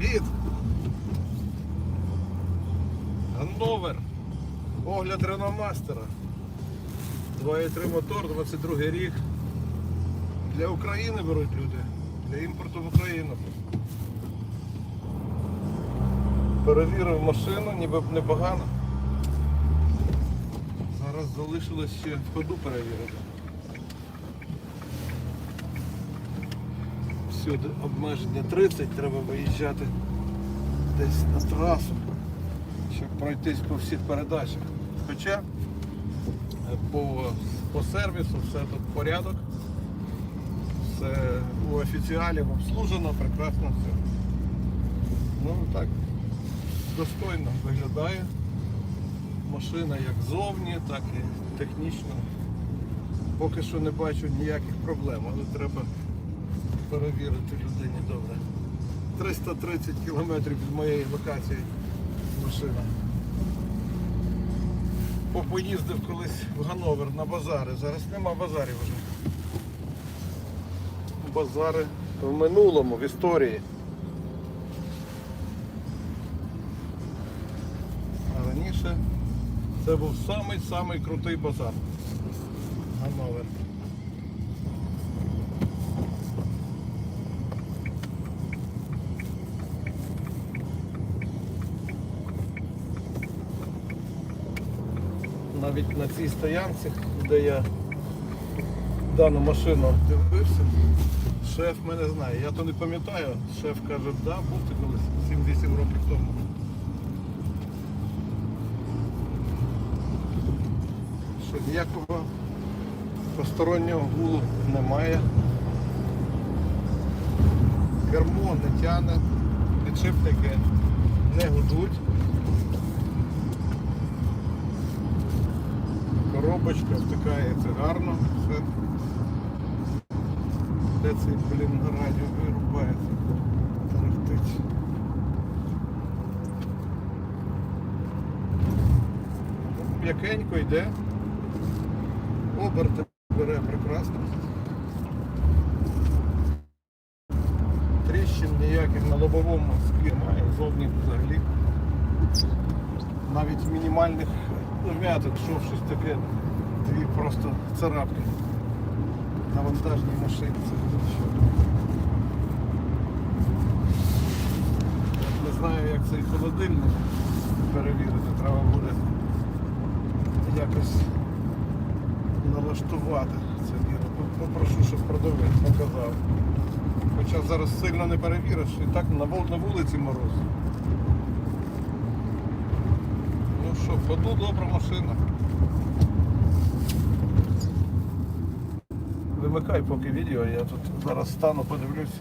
Привіт! Ганновер. Огляд Рено Мастера. 2.3 мотор, 22 рік. Для України беруть люди. Для імпорту в Україну. Перевірив машину, ніби непогано. Зараз залишилось ще ходу перевірити. Всюди обмеження 30, треба виїжджати десь на трасу, щоб пройтись по всіх передачах. Хоча е, по, по сервісу все тут порядок, все у офіціалів обслужено, прекрасно все. Ну так, достойно виглядає. Машина як зовні, так і технічно. Поки що не бачу ніяких проблем, але треба перевірити людині добре. 330 кілометрів від моєї локації машина. По- Поїздив колись в Гановер на базари. Зараз нема базарів вже. Базари в минулому, в історії. А раніше це був самий-самий крутий базар. Гановер. Навіть на цій стоянці, де я дану машину дивився, шеф мене знає. Я то не пам'ятаю. Шеф каже, да, був ти колись 7-8 років тому. Що ніякого постороннього гулу немає. Кермо не тяне, підшипники не гудуть. Коробочка втикається гарно, все. Де цей, блін, радіо вирубається? Тарахтить. М'якенько йде. Оберти бере прекрасно. Тріщин ніяких на лобовому склі немає, зовні взагалі. Навіть мінімальних вмятин, що щось таке, дві просто царапки на вантажній що? Не знаю, як цей холодильник перевірити, треба буде якось налаштувати це діло. Попрошу, щоб продавець показав. Хоча зараз сильно не перевіриш, і так на вулиці мороз. Ну що, ходу добра машина. Вимикай поки відео, я тут зараз стану, подивлюсь.